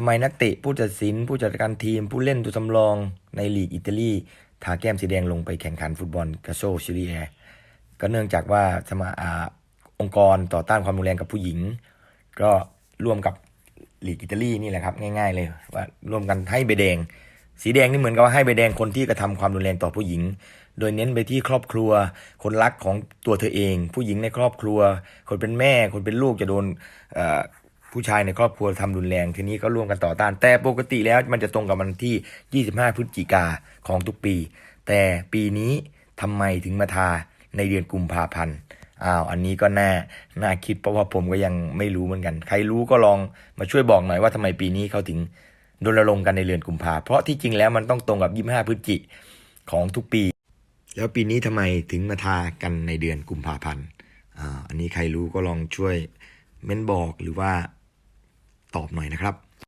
ทำไมนักเตะผู้ตัดสินผู้จัดการทีมผู้เล่นตัวสำรองในลีกอิตาลีทาแก้มสีแดงลงไปแข่งขันฟุตบอลกาโซซิเลียก็เนื่องจากว่าสมาอาองค์กรต่อต้านความรุนแรงกับผู้หญิง ก็ร่วมกับลีกอิตาลีนี่แหละครับง่าย ๆ เลยว่าร่วมกันให้ใบแดง สีแดงนี่เหมือนกับว่าให้ใบแดงคนที่กระทำความรุนแรงต่อผู้หญิง โดยเน้นไปที่ครอบครัว คนรักของตัวเธอเอง ผู้หญิงในครอบครัว คนเป็นแม่คนเป็นลูกจะโดน ผู้ชายในครอบครัวทำรุนแรงทีนี้ก็ร่วมกันต่อต้าน แต่ปกติแล้วมันจะตรงกับวันที่ 25 พฤศจิกาของทุกปี แต่ปีนี้ทำไมถึงมาทาในเดือนกุมภาพันธ์อ้าวอันนี้ก็น่าน่าคิดเพราะว่าผมก็ยังไม่รู้เหมือนกัน ใครรู้ก็ลองมาช่วยบอกหน่อยว่าทำไมปีนี้เขาถึงรณรงค์กันในเดือนกุมภาเพราะที่จริงแล้วมันต้องตรงกับ 25 พฤศจิของทุกปี แล้วปีนี้ทำไมถึงมาทากันในเดือนกุมภาพันธ์อ่าอันนี้ใครรู้ก็ลองช่วยเม้นบอกหรือว่า ตอบหน่อยนะครับ